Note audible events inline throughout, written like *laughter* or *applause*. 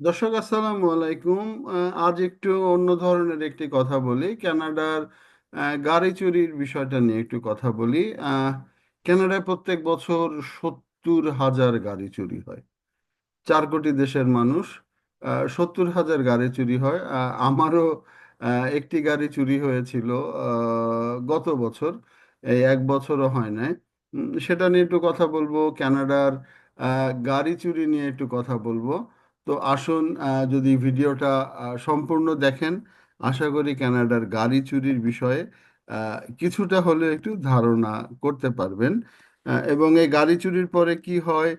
দর্শক আসসালামু আলাইকুম। আজ একটু অন্য ধরনের একটি কথা বলি। কানাডার আহ, গাড়ি চুরির বিষয়টা নিয়ে একটু কথা বলি। আহ, কানাডায় প্রত্যেক বছর সত্তর হাজার গাড়ি চুরি হয়। চার কোটি দেশের মানুষ সত্তর হাজার গাড়ি চুরি হয়। আমারও একটি গাড়ি চুরি হয়েছিল গত বছর। এই এক বছরও হয় নাই। সেটা নিয়ে একটু কথা বলব। কানাডার আহ, গাড়ি চুরি নিয়ে একটু কথা বলব। তো আসুন যদি ভিডিওটা সম্পূর্ণ দেখেন আশা করি কানাডার গাড়ি চুরির বিষয়ে কিছুটা হলেও একটু ধারণা করতে পারবেন। এবং এই গাড়ি চুরির পরে কি হয়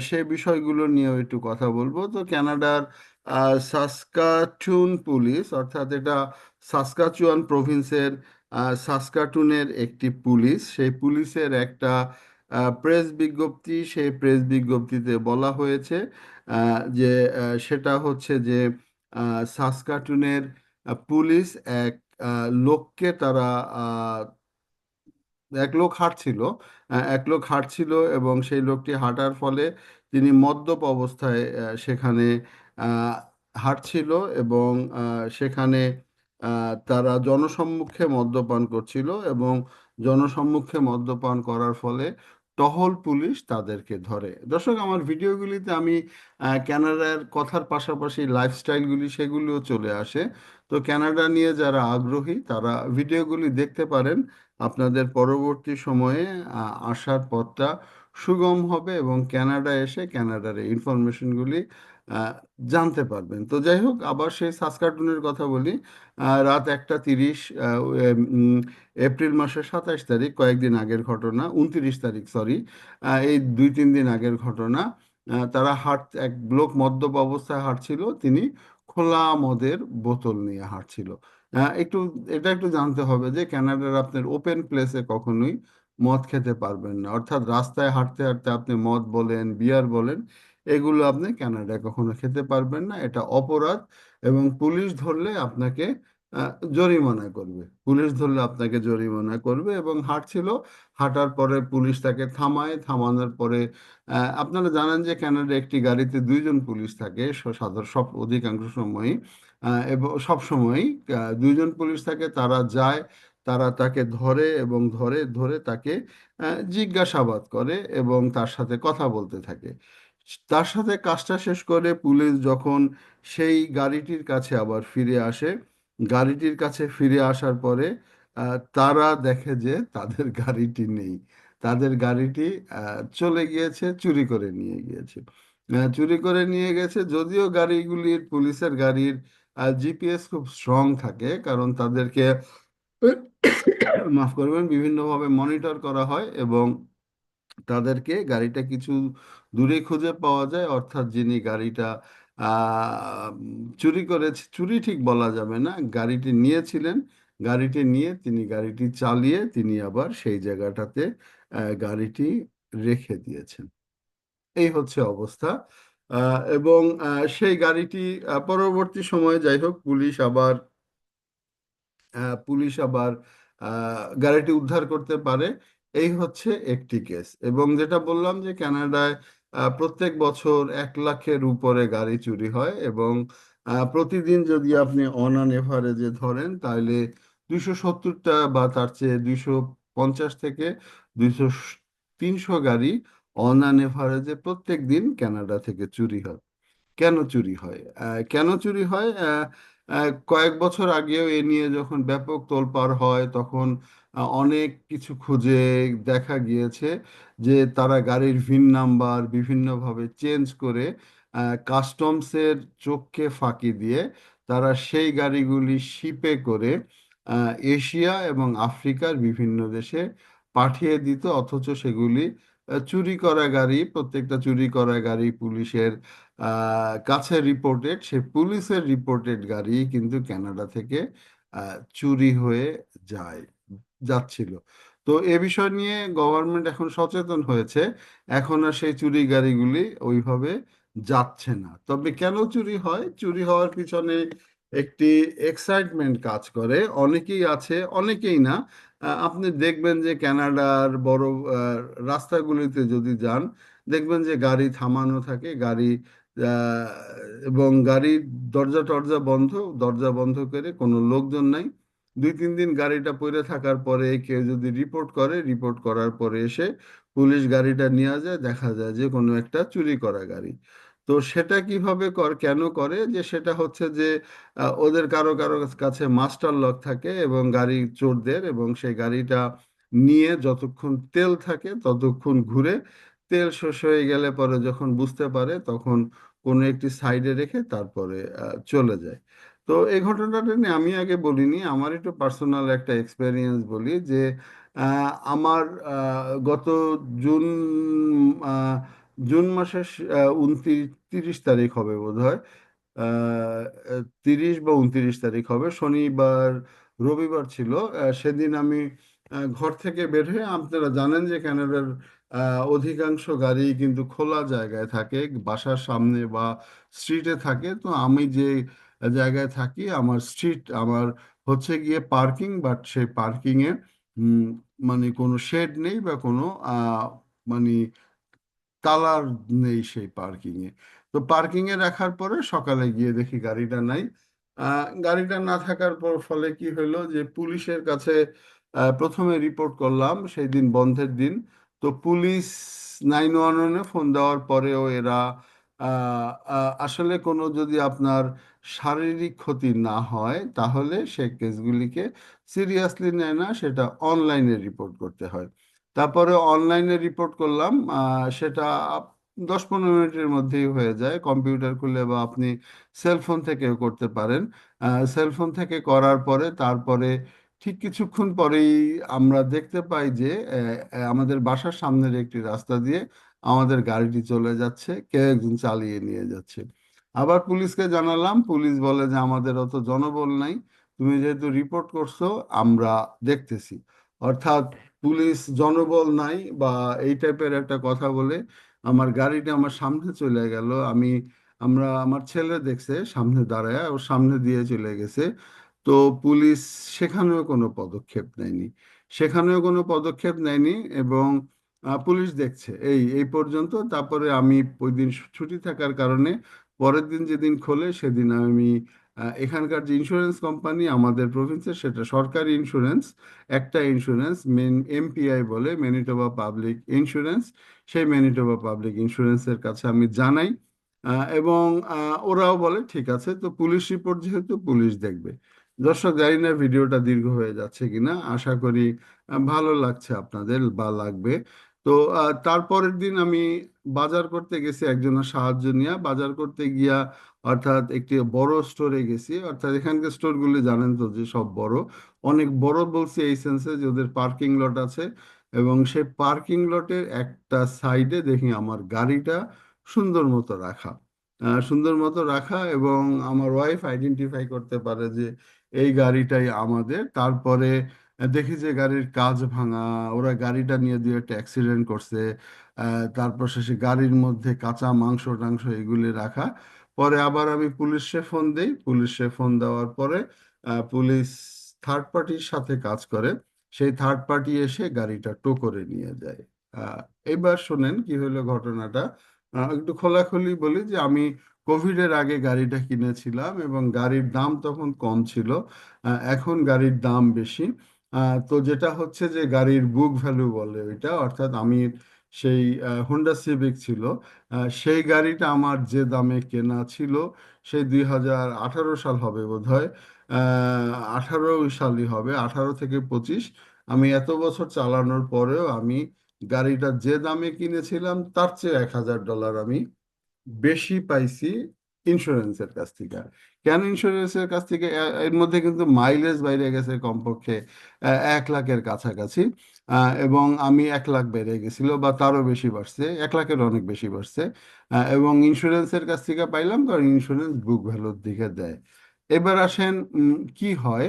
সে বিষয়গুলো নিয়েও একটু কথা বলব। তো কানাডার আহ, সাসকাচুন পুলিশ অর্থাৎ এটা সাসকাচুয়ান প্রভিন্সের সাসকাটুনের একটি পুলিশ সেই পুলিশের একটা প্রেস বিজ্ঞপ্তি, সেই প্রেস বিজ্ঞপ্তিতে বলা হয়েছে যে সেটা হচ্ছে যে সাসকাটুনের পুলিশ এক লোককে তারা এক লোক হাঁটছিল এক লোক হাঁটছিল এবং সেই লোকটি হাঁটার ফলে তিনি মদ্যপ অবস্থায় সেখানে হাঁটছিল এবং সেখানে তারা জনসম্মুখে মদ্যপান করছিল এবং জনসম্মুখে মদ্যপান করার ফলে টহল পুলিশ তাদেরকে ধরে। দর্শক, আমার ভিডিওগুলিতে আমি ক্যানাডার কথার পাশাপাশি লাইফস্টাইলগুলি সেগুলিও চলে আসে। তো ক্যানাডা নিয়ে যারা আগ্রহী, তারা ভিডিওগুলি দেখতে পারেন। আপনাদের পরবর্তী সময়ে আসার পথটা সুগম হবে এবং কানাডা এসে কানাডার এই ইনফরমেশনগুলি জানতে পারবেন। তো যাই হোক, আবার সেই সাসকাটুনের কথা বলি। রাত একটা তিরিশ এপ্রিল মাসের সাতাশ তারিখ, কয়েকদিন আগের ঘটনা, উনত্রিশ তারিখ সরি এই দুই তিন দিন আগের ঘটনা। তারা হাঁট, এক লোক মদ্যপ অবস্থায় হাঁটছিল, তিনি খোলা মদের বোতল নিয়ে হাঁটছিল। একটু, এটা একটু জানতে হবে যে ক্যানাডার আপনার ওপেন প্লেসে কখনোই মদ খেতে পারবেন না। অর্থাৎ রাস্তায় হাঁটতে হাঁটতে আপনি মদ বলেন, বিয়ার বলেন, এগুলো আপনি কানাডায় কখনো খেতে পারবেন না। এটা অপরাধ এবং পুলিশ ধরলে আপনাকে জরিমানা করবে। পুলিশ ধরলে আপনাকে জরিমানা করবে এবং হাঁটছিল, হাঁটার পরে পুলিশ তাকে থামায়। থামানোর পরে আপনারা জানেন যে কানাডা একটি গাড়িতে দুইজন পুলিশ থাকে সাধারণ সব, অধিকাংশ সময়ই এবং সব সময়ই দুইজন পুলিশ থাকে, তারা যায় তারা তাকে ধরে এবং ধরে ধরে তাকে জিজ্ঞাসাবাদ করে এবং তার সাথে কথা বলতে থাকে। তার সাথে কাজটা শেষ করে পুলিশ যখন সেই গাড়িটির কাছে আবার ফিরে আসে, গাড়িটির কাছে ফিরে আসার পরে তারা দেখে যে তাদের গাড়িটি নেই। তাদের গাড়িটি চলে গিয়েছে, চুরি করে নিয়ে গিয়েছে। চুরি করে নিয়ে গেছে যদিও গাড়িগুলির, পুলিশের গাড়ির জিপিএস খুব স্ট্রং থাকে কারণ তাদেরকে *coughs* মাফ করবেন, বিভিন্নভাবে মনিটর করা হয় এবং তাদেরকে গাড়িটা কিছু দূরে খুঁজে পাওয়া যায়। অর্থাৎ যিনি গাড়িটা চুরি করেছে, চুরি ঠিক বলা যাবে না, গাড়িটি নিয়েছিলেন। গাড়িটি নিয়ে তিনি গাড়িটি চালিয়ে তিনি আবার সেই জায়গাটাতে গাড়িটি রেখে দিয়েছেন। এই হচ্ছে অবস্থা। এবং সেই গাড়িটি পরবর্তী সময়ে যাই হোক পুলিশ আবার পুলিশ আবার গাড়িটি উদ্ধার করতে পারে। এই হচ্ছে একটি কেস। এবং যেটা বললাম যে কানাডায় আহ, প্রত্যেক বছর এক লাখের উপরে গাড়ি চুরি হয় এবং প্রতিদিন যদি আপনি অন অ্যান এভারেজে ধরেন তাহলে দুইশো সত্তরটা বা তার চেয়ে দুইশো পঞ্চাশ থেকে দুইশো তিনশো গাড়ি অন অ্যান এভারেজে প্রত্যেক দিন কানাডা থেকে চুরি হয়। কেন চুরি হয়? কেন চুরি হয়? কয়েক বছর আগেও এ নিয়ে যখন ব্যাপক তোলপাড় হয়, তখন অনেক কিছু খুঁজে দেখা গিয়েছে যে তারা গাড়ির ভিন নাম্বার বিভিন্নভাবে চেঞ্জ করে কাস্টমসের চোখকে ফাঁকি দিয়ে তারা সেই গাড়িগুলি শিপে করে এশিয়া এবং আফ্রিকার বিভিন্ন দেশে পাঠিয়ে দিত, অথচ সেগুলি চুরি করা গাড়ি, প্রত্যেকটা চুরি করা গাড়ি পুলিশের কাছে রিপোর্টেড সে পুলিশের রিপোর্টেড গাড়ি কিন্তু কানাডা থেকে চুরি হয়ে যায়, যাচ্ছিল। তো এ বিষয় নিয়ে গভর্নমেন্ট এখন সচেতন হয়েছে, এখন আর সেই চুরি গাড়িগুলি ওইভাবে যাচ্ছে না। তবে কেন চুরি হয়? চুরি হওয়ার পিছনে একটি এক্সাইটমেন্ট কাজ করে। অনেকেই আছে, অনেকেই না। আপনি দেখবেন যে ক্যানাডার বড় রাস্তাগুলিতে যদি যান, দেখবেন যে গাড়ি থামানো থাকে, গাড়ি এবং গাড়ির দরজা, টরজা বন্ধ, দরজা বন্ধ করে কোনো লোকজন নাই। দুই, তিন দিন গাড়িটা পড়ে থাকার পরে কেউ যদি রিপোর্ট করে রিপোর্ট করার পরে এসে পুলিশ গাড়িটা নিয়ে যায়, দেখা যায় যে কোনো একটা চুরি করা গাড়ি। তো সেটা কীভাবে কর, কেন করে? যে সেটা হচ্ছে যে ওদের কারও কারও কাছে মাস্টার লক থাকে এবং গাড়ি চোরদের এবং সেই গাড়িটা নিয়ে যতক্ষণ তেল থাকে ততক্ষণ ঘুরে তেল শেষ হয়ে গেলে পরে যখন বুঝতে পারে তখন কোনো একটি সাইডে রেখে তারপরে চলে যায়। তো এই ঘটনাটা নিয়ে আমি আগে বলিনি, আমার একটু পার্সোনাল একটা এক্সপেরিয়েন্স বলি যে আমার গত জুন জুন মাসের উনত্রিশ, তিরিশ তারিখ হবে বোধ হয় তিরিশ বা উনত্রিশ তারিখ হবে, শনিবার, রবিবার ছিল। সেদিন আমি ঘর থেকে বের হয়ে আপনারা জানেন যে ক্যানাডার অধিকাংশ গাড়ি কিন্তু খোলা জায়গায় থাকে, বাসার সামনে বা স্ট্রিটে থাকে। তো আমি যে জায়গায় থাকি, আমার স্ট্রিট, আমার হচ্ছে গিয়ে পার্কিং, বাট সেই পার্কিংয়ে মানে কোনো শেড নেই বা কোনো মানে তালার নেই সেই পার্কিং এ। তো পার্কিং এ রাখার পরে সকালে গিয়ে দেখি গাড়িটা নাই। গাড়িটা না থাকার পর ফলে কি হলো যে পুলিশের কাছে প্রথমে রিপোর্ট করলাম সেই দিন বন্ধের দিন। তো পুলিশ নাইন ওয়ান ওয়ানে ফোন দেওয়ার পরেও এরা আসলে কোনো যদি আপনার শারীরিক ক্ষতি না হয় তাহলে সে কেসগুলিকে সিরিয়াসলি নেয় না, সেটা অনলাইনে রিপোর্ট করতে হয়। তারপরে অনলাইনে রিপোর্ট করলাম সেটা দশ পনেরো মিনিটের মধ্যেই হয়ে যায়। কম্পিউটার খুলে বা আপনি সেলফোন থেকেও করতে পারেন। সেলফোন থেকে করার পরে তারপরে ঠিক কিছুক্ষণ পরেই আমরা দেখতে পাই যে আমাদের বাসার সামনের একটি রাস্তা দিয়ে আমাদের গাড়িটি চলে যাচ্ছে, কেউ একজন চালিয়ে নিয়ে যাচ্ছে। আবার পুলিশকে জানালাম, পুলিশ বলে যে, আমাদের অত জনবল নাই, তুমি যেহেতু রিপোর্ট করছ, আমরা দেখতেছি। অর্থাৎ পুলিশ জনবল নাই বা এই টাইপের একটা কথা বলে আমার গাড়িটা আমার সামনে চলে গেল। আমি, আমরা, আমার ছেলে দেখছে সামনে দাঁড়ায় ওর সামনে দিয়ে চলে গেছে। তো পুলিশ সেখানেও কোনো পদক্ষেপ নেয়নি। সেখানেও কোনো পদক্ষেপ নেয়নি এবং পুলিশ দেখছে। এই এই পর্যন্ত। তারপরে আমি ওই দিন ছুটি থাকার কারণে পরের দিন যেদিন খোলে সেদিন আমি এখানকার যে ইন্স্যুরেন্স কোম্পানি আমাদের প্রভিন্সের সেটা সরকারি ইন্স্যুরেন্স একটা ইন্স্যুরেন্স মেন এমপিআই বলে ম্যানিটোবা পাবলিক ইন্স্যুরেন্স সেই ম্যানিটোবা পাবলিক ইন্স্যুরেন্সের কাছে আমি জানাই। এবং ওরাও বলে, ঠিক আছে, তো পুলিশ রিপোর্ট যেহেতু পুলিশ দেখবে। দর্শক, জানি না ভিডিওটা দীর্ঘ হয়ে যাচ্ছে কিনা, আশা করি ভালো লাগছে আপনাদের বা লাগবে। তো তারপরের দিন আমি বাজার করতে গেছি একজনের সাহায্য নিয়ে। বাজার করতে গিয়া অর্থাৎ একটি বড় স্টোরে গেছি। অর্থাৎ এখানকার স্টোরগুলি জানেন তো যে সব বড়। অনেক বড় বলছি এই সেন্সে যে ওদের পার্কিং লট আছে এবং সেই পার্কিং লটের একটা সাইডে দেখি আমার গাড়িটা সুন্দর মতো রাখা। সুন্দর মতো রাখা এবং আমার ওয়াইফ আইডেন্টিফাই করতে পারে যে এই গাড়িটাই আমাদের। তারপরে দেখি যে গাড়ির কাঁচ ভাঙা, ওরা গাড়িটা নিয়ে দুই একটা অ্যাক্সিডেন্ট করছে তারপর শেষে গাড়ির মধ্যে কাঁচা মাংস টাংস এগুলি রাখা। পরে আবার আমি পুলিশে ফোন দেই, পুলিশে ফোন দেওয়ার পরে পুলিশ থার্ড পার্টির সাথে কাজ করে। সেই থার্ড পার্টি এসে গাড়িটা টো করে নিয়ে যায়। এবার শোনেন কি হলো ঘটনাটা। একটু খোলাখুলি বলি যে আমি কোভিডের আগে গাড়িটা কিনেছিলাম এবং গাড়ির দাম তখন কম ছিল। এখন গাড়ির দাম বেশি। তো যেটা হচ্ছে যে গাড়ির বুক ভ্যালু বলে ওইটা অর্থাৎ আমি সেই হোন্ডা সিভিক ছিল সেই গাড়িটা আমার যে দামে কেনা ছিল সেই দুই হাজার আঠারো সাল হবে বোধহয় আঠারো সালই হবে, আঠারো থেকে পঁচিশ। আমি এত বছর চালানোর পরেও আমি গাড়িটা যে দামে কিনেছিলাম তার চেয়ে এক হাজার ডলার আমি বেশি পাইছি ইন্স্যুরেন্সের কাছ থেকে। কেন ইন্স্যুরেন্সের কাছ থেকে? এর মধ্যে কিন্তু মাইলেজ বাইরে গেছে কমপক্ষে এক লাখের কাছাকাছি। এবং আমি এক লাখ বেড়ে গেছিল বা তারও বেশি বাড়ছে, এক লাখের অনেক বেশি বাড়ছে। এবং ইন্স্যুরেন্সের কাছ থেকে পাইলাম কারণ ইন্স্যুরেন্স বুক ভ্যালুর দিকে দেয়। এবার আসেন কি হয়?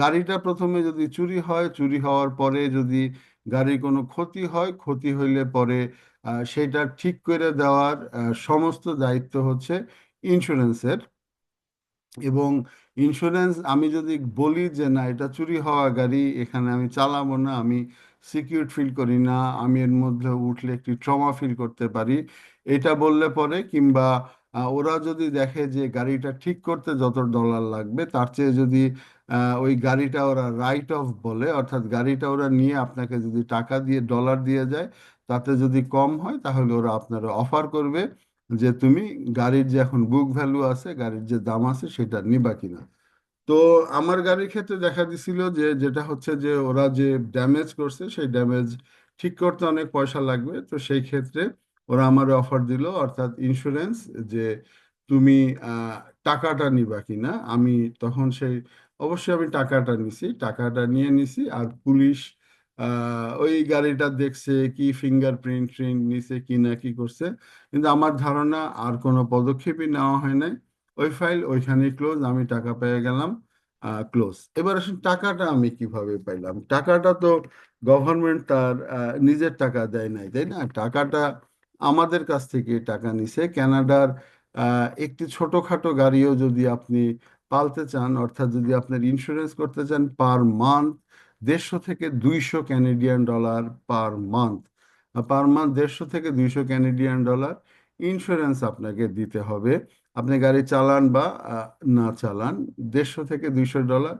গাড়িটা প্রথমে যদি চুরি হয়, চুরি হওয়ার পরে যদি গাড়ির কোনো ক্ষতি হয়, ক্ষতি হইলে পরে সেটা ঠিক করে দেওয়ার সমস্ত দায়িত্ব হচ্ছে ইন্স্যুরেন্সের এবং ইন্স্যুরেন্স আমি যদি বলি যে, না, এটা চুরি হওয়া গাড়ি, এখানে আমি চালাবো না, আমি সিকিউর ফিল করি না, আমি এর মধ্যে উঠলে একটি ট্রমা ফিল করতে পারি। এটা বললে পরে কিংবা ওরা যদি দেখে যে গাড়িটা ঠিক করতে যত ডলার লাগবে, তার চেয়ে যদি ওই গাড়িটা ওরা রাইট অফ বলে, অর্থাৎ গাড়িটা ওরা নিয়ে আপনাকে যদি টাকা দিয়ে ডলার দিয়ে যায় তাতে যদি কম হয়, তাহলে ওরা আপনারা অফার করবে যে তুমি গাড়ির যে এখন বুক ভ্যালু আছে, গাড়ির যে দাম আছে, সেটা নিবা কিনা। তো আমার গাড়ির ক্ষেত্রে দেখা দিছিল যে, যেটা হচ্ছে যে, ওরা যে ড্যামেজ করছে, সেই ড্যামেজ ঠিক করতে অনেক পয়সা লাগবে। তো সেই ক্ষেত্রে ওরা আমার অফার দিল, অর্থাৎ ইন্স্যুরেন্স যে তুমি টাকাটা নিবা কিনা। আমি তখন সেই, অবশ্যই আমি টাকাটা নিছি, টাকাটা নিয়ে নিছি, আর পুলিশ ওই গাড়িটা দেখছে কি ফিঙ্গারপ্রিন্ট প্রিন্ট নিছে কি না কি করছে। কিন্তু আমার ধারণা আর কোনো পদক্ষেপই নেওয়া হয় নাই। ওই ফাইল ওইখানেই ক্লোজ আমি টাকা পেয়ে গেলাম ক্লোজ এবার আসুন, টাকাটা আমি কীভাবে পাইলাম? টাকাটা তো গভর্নমেন্ট তার নিজের টাকা দেয় নাই, তাই না? টাকাটা আমাদের কাছ থেকে টাকা নিছে। ক্যানাডার একটি ছোটখাটো গাড়িও যদি আপনি পালতে চান, অর্থাৎ যদি আপনার ইন্স্যুরেন্স করতে চান পার মান্থ দেড়শো থেকে দুইশো Canadian dollar per month per month দেড়শো থেকে দুইশো ক্যানেডিয়ান ডলার ইন্স্যুরেন্স আপনাকে দিতে হবে। আপনি গাড়ি চালান বা না চালান, দেড়শো থেকে দুইশো ডলার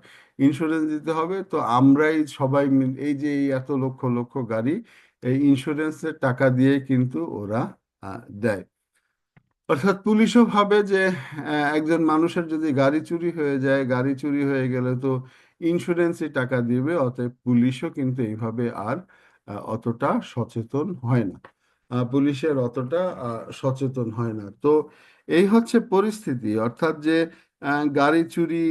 ইন্স্যুরেন্স দিতে হবে। তো আমরাই সবাই এই যে এই এত লক্ষ লক্ষ গাড়ি, এই ইন্স্যুরেন্সের টাকা দিয়ে কিন্তু ওরা দেয়। অর্থাৎ পুলিশও ভাবে যে একজন মানুষের যদি গাড়ি চুরি হয়ে যায়, গাড়ি চুরি হয়ে গেলে তো ইন্স্যুরেন্সই টাকা দিবে, অতএব পুলিশও কিন্তু এইভাবে আর অতটা সচেতন হয় না। পুলিশের অতটা সচেতন হয় না। তো এই হচ্ছে পরিস্থিতি। অর্থাৎ যে গাড়ি চুরি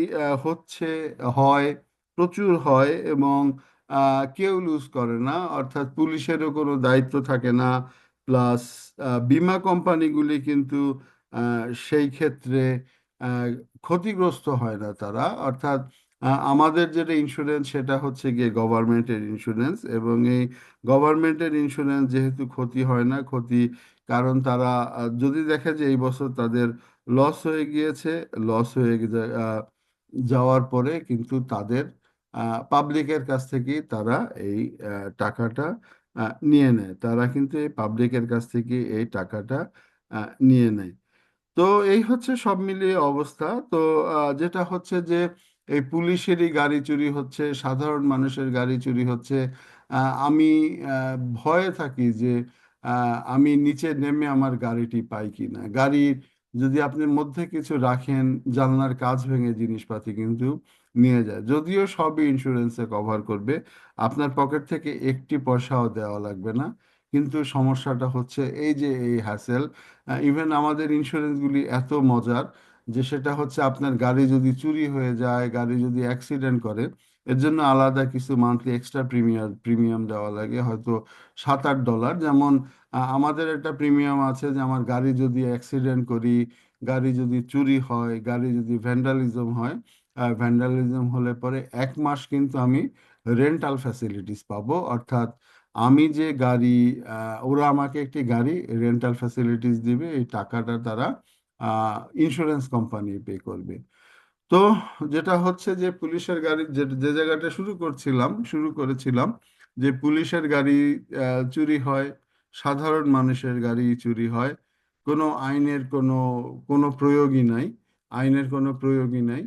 হচ্ছে, হয়, প্রচুর হয় এবং কেউ লুজ করে না। অর্থাৎ পুলিশেরও কোনো দায়িত্ব থাকে না। প্লাস বিমা কোম্পানিগুলি কিন্তু সেই ক্ষেত্রে ক্ষতিগ্রস্ত হয় না তারা। অর্থাৎ আমাদের যেটা ইন্স্যুরেন্স সেটা হচ্ছে গিয়ে গভর্নমেন্টের ইন্স্যুরেন্স এবং এই গভর্নমেন্টের ইন্স্যুরেন্স যেহেতু ক্ষতি হয় না, ক্ষতি কারণ তারা যদি দেখে যে এই বছর তাদের লস হয়ে গিয়েছে লস হয়ে যাওয়ার পরে কিন্তু তাদের পাবলিকের কাছ থেকেই তারা এই টাকাটা নিয়ে নেয়। তারা কিন্তু এই পাবলিকের কাছ থেকে এই টাকাটা নিয়ে নেয়। তো এই হচ্ছে সব মিলিয়ে অবস্থা। তো যেটা হচ্ছে যে এই পুলিশেরই গাড়ি চুরি হচ্ছে, সাধারণ মানুষের গাড়ি চুরি হচ্ছে। আমি ভয়ে থাকি যে আমি নিচে নেমে আমার গাড়িটি পাই কিনা। গাড়ির যদি আপনি মধ্যে কিছু রাখেন, জানলার কাজ ভেঙে জিনিসপাতি কিন্তু নিয়ে যায়। যদিও সবই ইন্স্যুরেন্সে কভার করবে, আপনার পকেট থেকে একটি পয়সাও দেওয়া লাগবে না। কিন্তু সমস্যাটা হচ্ছে এই যে এই হ্যাসেল ইভেন আমাদের ইন্স্যুরেন্সগুলি এত মজার যে সেটা হচ্ছে আপনার গাড়ি যদি চুরি হয়ে যায়, গাড়ি যদি অ্যাক্সিডেন্ট করে, এর জন্য আলাদা কিছু মান্থলি এক্সট্রা প্রিমিয়াম প্রিমিয়াম দেওয়া লাগে। হয়তো সাত আট ডলার যেমন আমাদের একটা প্রিমিয়াম আছে যে আমার গাড়ি যদি অ্যাক্সিডেন্ট করি, গাড়ি যদি চুরি হয়, গাড়ি যদি ভ্যান্ডালিজম হয় ভ্যান্ডালিজম হলে পরে এক মাস কিন্তু আমি রেন্টাল ফ্যাসিলিটিস পাবো। অর্থাৎ আমি যে গাড়ি ওরা আমাকে একটি গাড়ি রেন্টাল ফ্যাসিলিটিস দিবে, এই টাকাটা তারা ইন্স্যুরেন্স কোম্পানি পে করবে। তো যেটা হচ্ছে যে পুলিশের গাড়ি যে জায়গাটা শুরু করছিলাম, শুরু করেছিলাম যে পুলিশের গাড়ি চুরি হয়, সাধারণ মানুষের গাড়ি চুরি হয়, কোনো আইনের কোনো কোনো প্রয়োগই নাই, আইনের কোনো প্রয়োগই নাই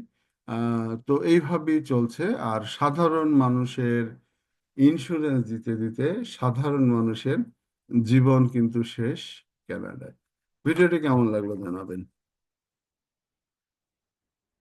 তো এইভাবেই চলছে। আর সাধারণ মানুষের ইন্স্যুরেন্স দিতে দিতে সাধারণ মানুষের জীবন কিন্তু শেষ কানাডায়। ভিডিওটি কেমন লাগল জানাবেন?